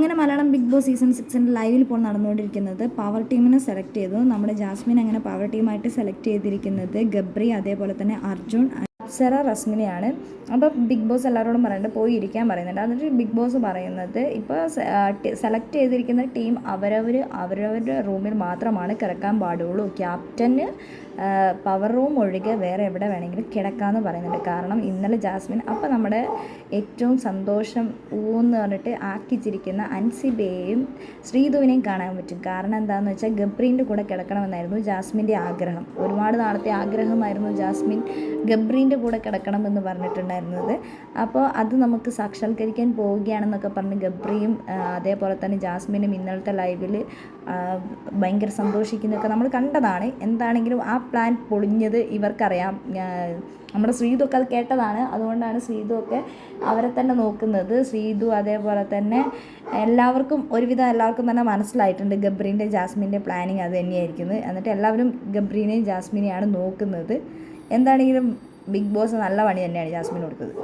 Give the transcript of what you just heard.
അങ്ങനെ Malayalam big Boss season സിക്സിന്റെ ലൈവിൽ ഇപ്പോൾ നടന്നുകൊണ്ടിരിക്കുന്നത് പവർ ടീമിനെ സെലക്ട് ചെയ്തു. നമ്മുടെ ജാസ്മിൻ അങ്ങനെ പവർ ടീമായിട്ട് സെലക്ട് ചെയ്തിരിക്കുന്നത് ഗബ്രി അതേപോലെ തന്നെ അർജുൻ അപ്സര റസ്മിനെയാണ്. അപ്പോൾ ബിഗ് ബോസ് എല്ലാവരോടും പറയുന്നുണ്ട് പോയി ഇരിക്കാൻ പറയുന്നുണ്ട്. എന്നിട്ട് ബിഗ് ബോസ് പറയുന്നത് ഇപ്പോൾ സെലക്ട് ചെയ്തിരിക്കുന്ന ടീം അവരവർ അവരവരുടെ റൂമിൽ മാത്രമാണ് കിടക്കാൻ പാടുള്ളൂ. ക്യാപ്റ്റന് പവർ റൂം ഒഴികെ വേറെ എവിടെ വേണമെങ്കിലും കിടക്കാമെന്ന് പറയുന്നുണ്ട്. കാരണം ഇന്നലെ ജാസ്മിൻ അപ്പോൾ നമ്മുടെ ഏറ്റവും സന്തോഷം ഊന്ന് പറഞ്ഞിട്ട് ആക്കിച്ചിരിക്കുന്ന അൻസിബയെയും ശ്രീധുവിനെയും കാണാൻ പറ്റും. കാരണം എന്താണെന്ന് വെച്ചാൽ ഗബ്രീന്റെ കൂടെ കിടക്കണമെന്നായിരുന്നു ജാസ്മിന്റെ ആഗ്രഹം. ഒരുപാട് നാളത്തെ ആഗ്രഹമായിരുന്നു ജാസ്മിൻ ഗബ്രീന്റെ കൂടെ കിടക്കണമെന്ന് പറഞ്ഞിട്ടുണ്ടായിരുന്നത്. അപ്പോൾ അത് നമുക്ക് സാക്ഷാത്കരിക്കാൻ പോവുകയാണെന്നൊക്കെ പറഞ്ഞ് ഗബ്രിയും അതേപോലെ തന്നെ ജാസ്മിനും ഇന്നലത്തെ ലൈവിൽ ഭയങ്കര സന്തോഷിക്കുന്നൊക്കെ നമ്മൾ കണ്ടതാണ്. എന്താണെങ്കിലും ആ പ്ലാൻ പൊളിഞ്ഞത് ഇവർക്കറിയാം. നമ്മുടെ ശ്രീതു ഒക്കെ അത് കേട്ടതാണ്. അതുകൊണ്ടാണ് ശ്രീതു ഒക്കെ അവരെ തന്നെ നോക്കുന്നത്. ശ്രീതു അതേപോലെ തന്നെ എല്ലാവർക്കും ഒരുവിധം എല്ലാവർക്കും തന്നെ മനസ്സിലായിട്ടുണ്ട് ഗബ്രീന്റെ ജാസ്മിന്റെ പ്ലാനിങ് അത് തന്നെയായിരിക്കുന്നത്. എന്നിട്ട് എല്ലാവരും ഗബ്രീനെയും ജാസ്മിനെയാണ് നോക്കുന്നത്. എന്താണെങ്കിലും ബിഗ് ബോസ് നല്ല പണി തന്നെയാണ് ജാസ്മിൻ കൊടുത്തത്.